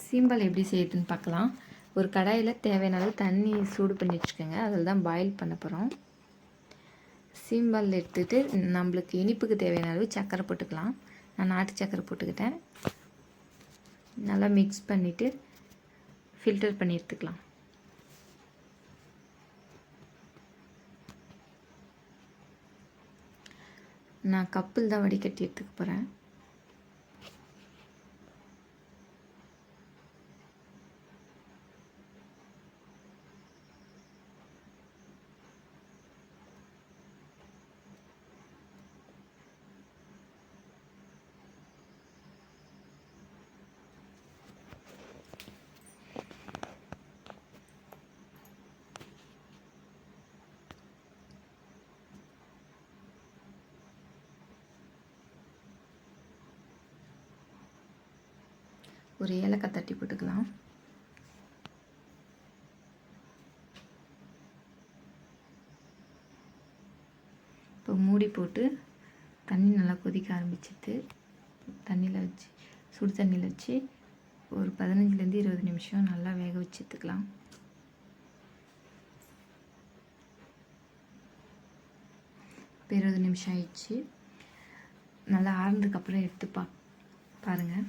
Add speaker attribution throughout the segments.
Speaker 1: சீம்பால் எப்படி செய்யுதுன்னு பார்க்கலாம். ஒரு கடாயில் தேவையான அளவு தண்ணி சூடு பண்ணி வச்சுக்கோங்க. அதில் தான் பாயில் பண்ண போகிறோம் சீம்பால் எடுத்துகிட்டு நம்மளுக்கு இனிப்புக்கு தேவையான அளவு சர்க்கரை போட்டுக்கலாம். நான் நாட்டு சர்க்கரை போட்டுக்கிட்டேன். நல்லா மிக்ஸ் பண்ணிவிட்டு ஃபில்டர் பண்ணி எடுத்துக்கலாம். நான் கப்பில் தான் வடிகட்டி எடுத்துக்க போகிறேன் ஒரு ஏலக்காய் தட்டி போட்டுக்கலாம். இப்போ மூடி போட்டு தண்ணி நல்லா கொதிக்க ஆரம்பிச்சிட்டு தண்ணியில் வச்சு சுடு தண்ணியில் வச்சு ஒரு பதினஞ்சுலேருந்து இருபது நிமிஷம் நல்லா வேக வச்சுத்துக்கலாம் இப்போ இருபது நிமிஷம் ஆயிடுச்சு. நல்லா ஆறுனதுக்கப்புறம் எடுத்து பா பாருங்கள்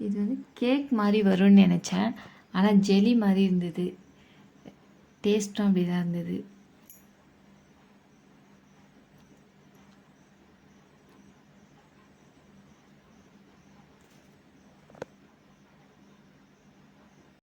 Speaker 1: இது வந்து கேக் மாதிரி வரும்னு நினச்சேன். ஆனால் ஜெலி மாதிரி இருந்தது. டேஸ்ட்டும் அப்படி தான் இருந்தது.